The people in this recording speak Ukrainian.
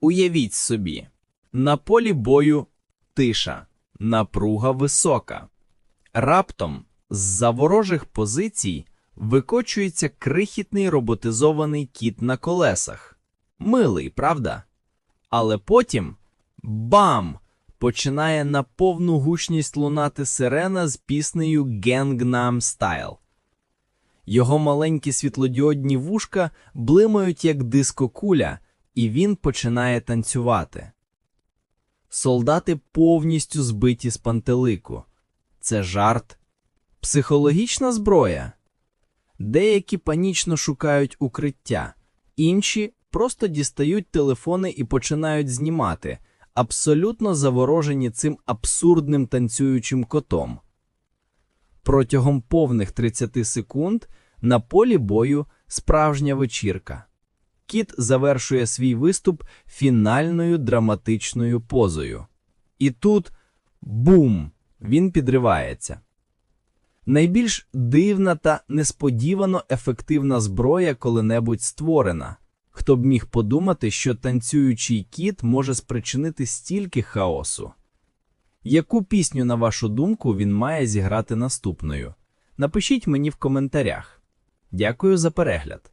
Уявіть собі, на полі бою тиша, напруга висока. Раптом з-за ворожих позицій викочується крихітний роботизований кіт на колесах. Милий, правда? Але потім бам! Починає на повну гучність лунати сирена з піснею Gangnam Style. Його маленькі світлодіодні вушка блимають як дискокуля, і він починає танцювати. Солдати повністю збиті з пантелику. Це жарт, психологічна зброя. Деякі панічно шукають укриття, інші просто дістають телефони і починають знімати, абсолютно заворожені цим абсурдним танцюючим котом. Протягом повних 30 секунд на полі бою справжня вечірка. Кіт завершує свій виступ фінальною драматичною позою. І тут бум! Він підривається. Найбільш дивна та несподівано ефективна зброя коли-небудь створена. Хто б міг подумати, що танцюючий кіт може спричинити стільки хаосу? Яку пісню, на вашу думку, він має зіграти наступною? Напишіть мені в коментарях. Дякую за перегляд.